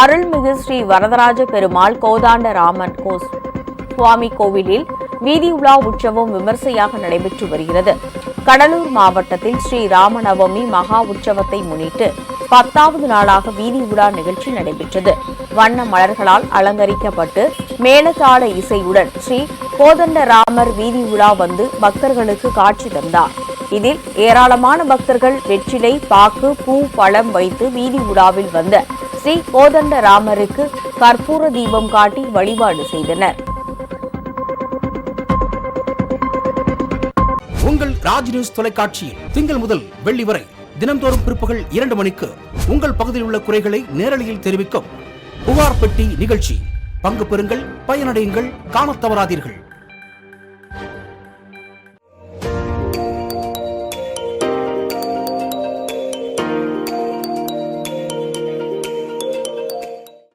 அருள்மிகு ஸ்ரீ வரதராஜ பெருமாள் கோதாண்ட ராமன் கோஸ் சுவாமி கோவிலில் வீதி உலா உற்சவம் விமர்சையாக நடைபெற்று வருகிறது. கடலூர் மாவட்டத்தில் ஸ்ரீ ராமநவமி மகா உற்சவத்தை முன்னிட்டு பத்தாவது நாளாக வீதி உலா நிகழ்ச்சி நடைபெற்றது. வண்ண மலர்களால் அலங்கரிக்கப்பட்டு மேலதாள இசையுடன் ஸ்ரீ கோதண்ட ராமர் வீதி உலா வந்து பக்தர்களுக்கு காட்சி தந்தார். இதில் ஏராளமான பக்தர்கள் வெற்றிலை பாக்கு பூ பழம் வைத்து வீதி உலாவில் வந்த ஸ்ரீ கோதண்ட ராமருக்கு கற்பூர தீபம் காட்டி வழிபாடு செய்தனர். உங்கள் ராஜ் நியூஸ் தொலைக்காட்சியில் திங்கள் முதல் வெள்ளி வரை தினம்தோறும் பிற்பகல் இரண்டு மணிக்கு உங்கள் பகுதியில் உள்ள குறைகளை நேரலையில் தெரிவிக்கும் புகார் பெட்டி நிகழ்ச்சி. பங்கு பெறுங்கள் பயனடையுங்கள் காணத் தவறாதீர்கள்.